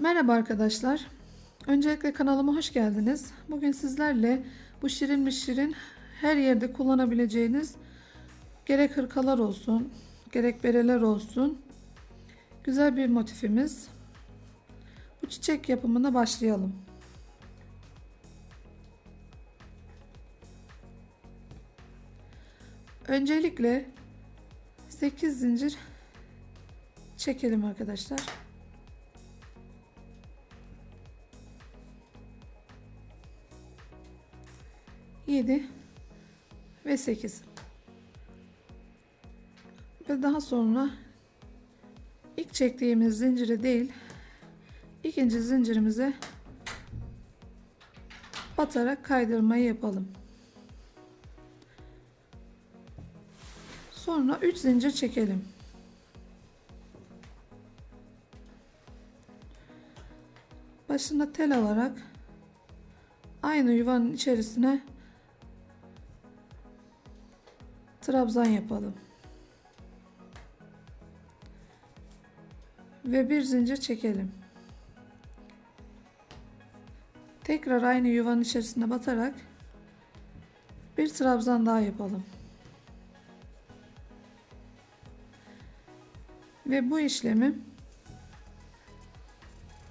Merhaba arkadaşlar. Öncelikle kanalıma hoş geldiniz. Bugün sizlerle bu şirin mi şirin her yerde kullanabileceğiniz gerek hırkalar olsun, gerek bereler olsun güzel bir motifimiz. Bu çiçek yapımına başlayalım. Öncelikle 8 zincir çekelim arkadaşlar. 7 ve 8 ve daha sonra ilk çektiğimiz zinciri değil ikinci zincirimize batarak kaydırmayı yapalım. Sonra 3 zincir çekelim. Başına tel alarak aynı yuvanın içerisine trabzan yapalım. Ve bir zincir çekelim. Tekrar aynı yuvanın içerisine batarak bir trabzan daha yapalım. Ve bu işlemi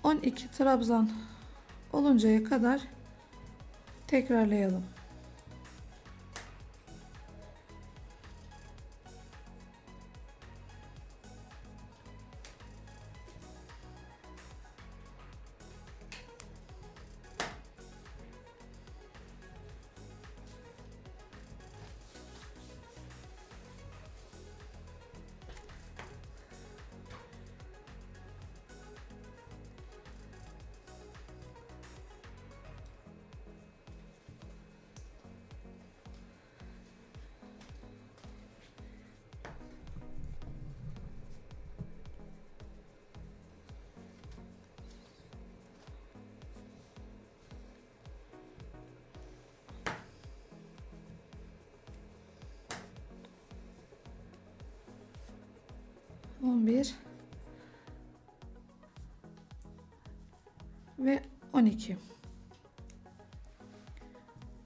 12 trabzan oluncaya kadar tekrarlayalım. On bir ve on iki.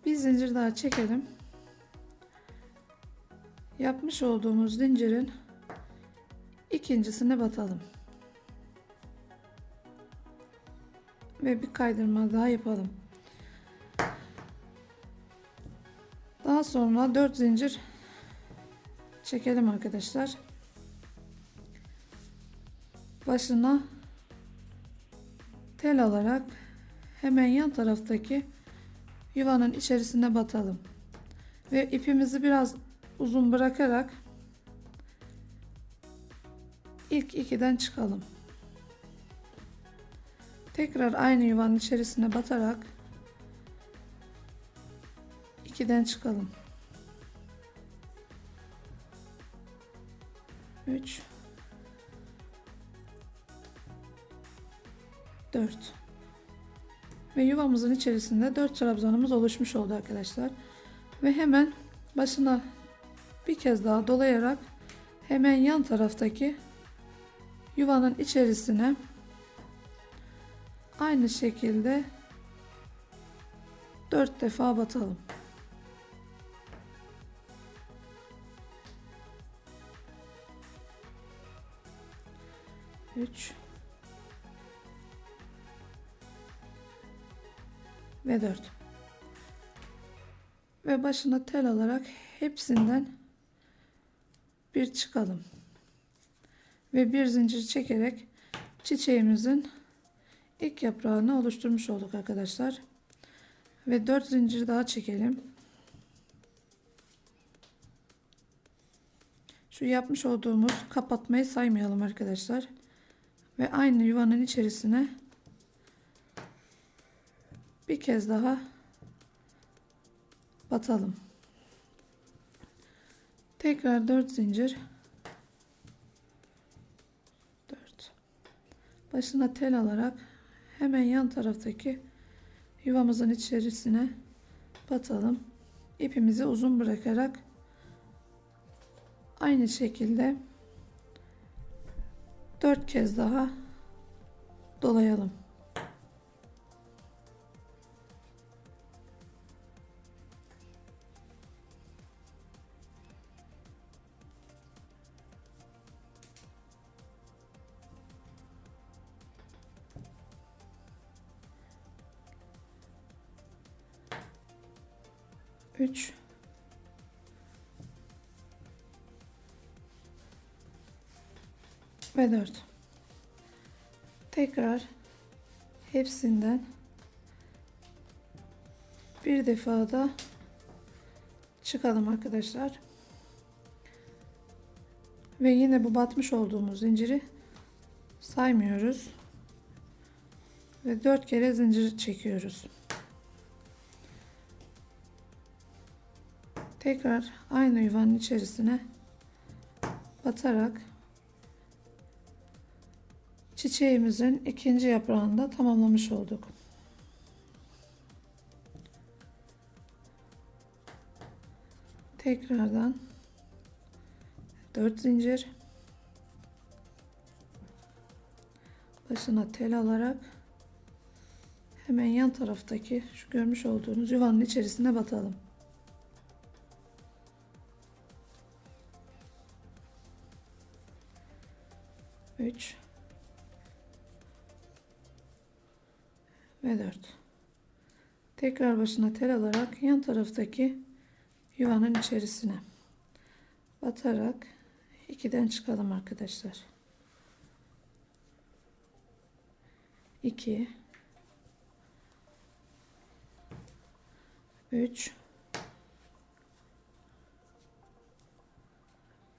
Bir zincir daha çekelim. Yapmış olduğumuz zincirin ikincisine batalım. Ve bir kaydırma daha yapalım. Daha sonra 4 zincir çekelim arkadaşlar. Başına tel alarak hemen yan taraftaki yuvanın içerisine batalım. Ve ipimizi biraz uzun bırakarak ilk ikiden çıkalım. Tekrar aynı yuvanın içerisine batarak ikiden çıkalım. 3 4 ve yuvamızın içerisinde 4 trabzanımız oluşmuş oldu arkadaşlar. Ve hemen başına bir kez daha dolayarak hemen yan taraftaki yuvanın içerisine aynı şekilde 4 defa batalım. Üç ve 4 ve başına tel alarak hepsinden bir çıkalım. Ve bir zincir çekerek çiçeğimizin ilk yaprağını oluşturmuş olduk arkadaşlar. Ve 4 zincir daha çekelim. Şu yapmış olduğumuz kapatmayı saymayalım arkadaşlar. Ve aynı yuvanın içerisine bir kez daha batalım. Tekrar 4 zincir 4 başına tel alarak hemen yan taraftaki yuvamızın içerisine batalım. İpimizi uzun bırakarak aynı şekilde 4 kez daha dolayalım. Üç. Ve dört. Tekrar hepsinden bir defa da çıkalım arkadaşlar. Ve yine bu batmış olduğumuz zinciri saymıyoruz. Ve dört kere zincir çekiyoruz. Tekrar aynı yuvanın içerisine batarak çiçeğimizin ikinci yaprağını da tamamlamış olduk. Tekrardan 4 zincir başına tel alarak hemen yan taraftaki şu görmüş olduğunuz yuvanın içerisine batalım. Üç ve 4. Tekrar başına tel alarak yan taraftaki yuvanın içerisine batarak 2'den çıkalım arkadaşlar. 2 3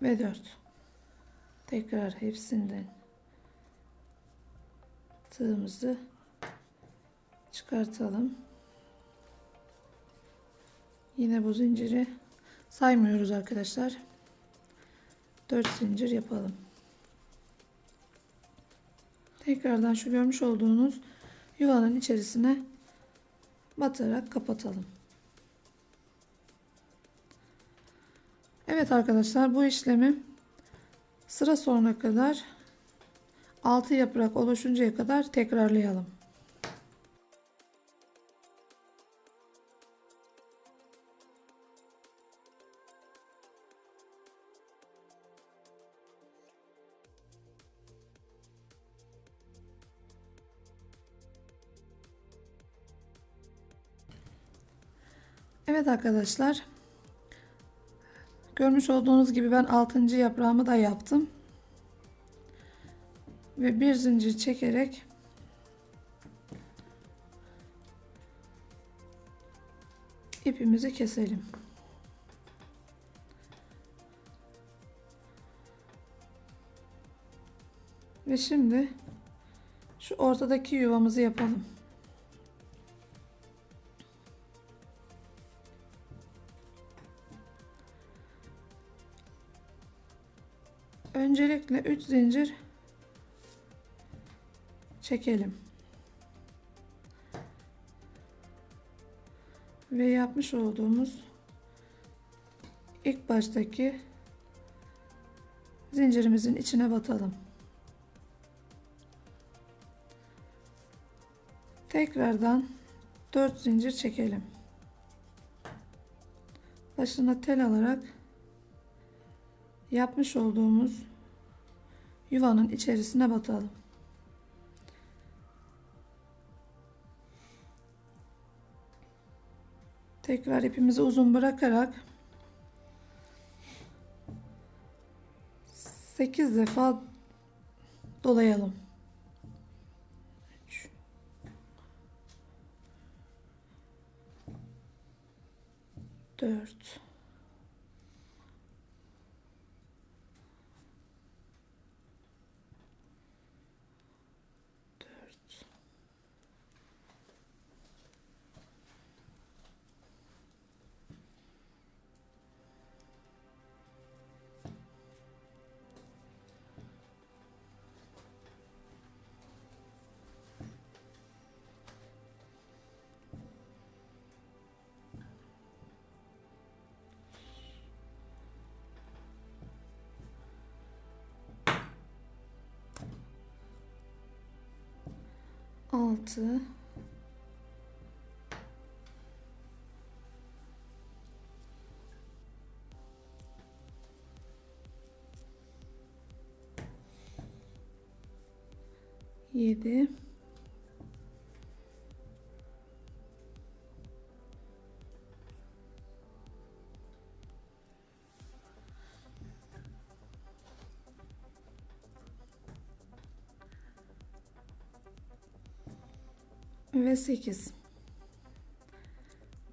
ve 4 tekrar hepsinden tığımızı çıkartalım. Yine bu zinciri saymıyoruz arkadaşlar. 4 zincir yapalım. Tekrardan şu görmüş olduğunuz yuvanın içerisine batarak kapatalım. Evet arkadaşlar bu işlemi sıra sonuna kadar 6 yaprak oluşuncaya kadar tekrarlayalım. Evet arkadaşlar. Görmüş olduğunuz gibi ben 6. yaprağımı da yaptım. Ve bir zincir çekerek ipimizi keselim. Ve şimdi şu ortadaki yuvamızı yapalım. Öncelikle 3 zincir çekelim. Ve yapmış olduğumuz ilk baştaki zincirimizin içine batalım. Tekrardan 4 zincir çekelim. Başına tel alarak yapmış olduğumuz yuvanın içerisine batalım. Tekrar ipimizi uzun bırakarak 8 defa dolayalım. 3 4 6 7 ve 8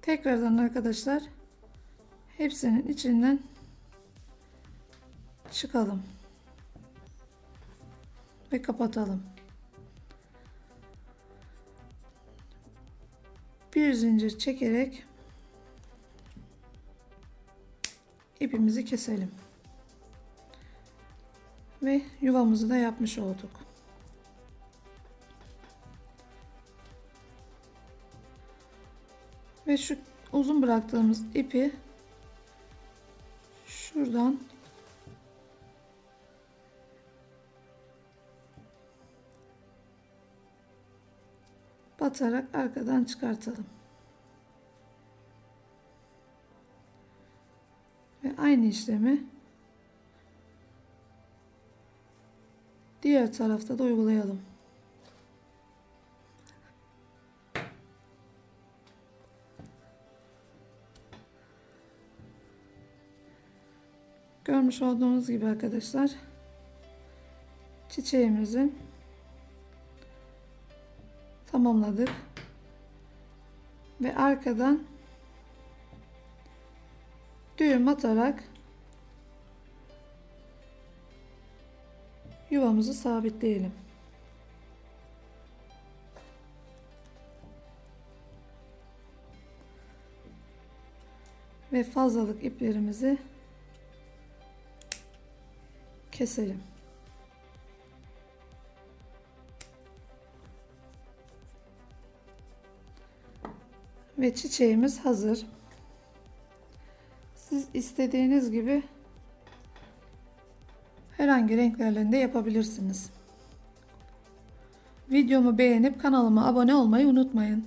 tekrardan arkadaşlar hepsinin içinden çıkalım ve kapatalım. Bir zincir çekerek ipimizi keselim ve yuvamızı da yapmış olduk ve şu uzun bıraktığımız ipi şuradan batarak arkadan çıkartalım. Ve aynı işlemi diğer tarafta da uygulayalım. Görmüş olduğunuz gibi arkadaşlar çiçeğimizi tamamladık. Ve arkadan düğüm atarak yuvamızı sabitleyelim. Ve fazlalık iplerimizi keselim. Ve çiçeğimiz hazır. Siz istediğiniz gibi herhangi renklerle de yapabilirsiniz. Videomu beğenip kanalıma abone olmayı unutmayın.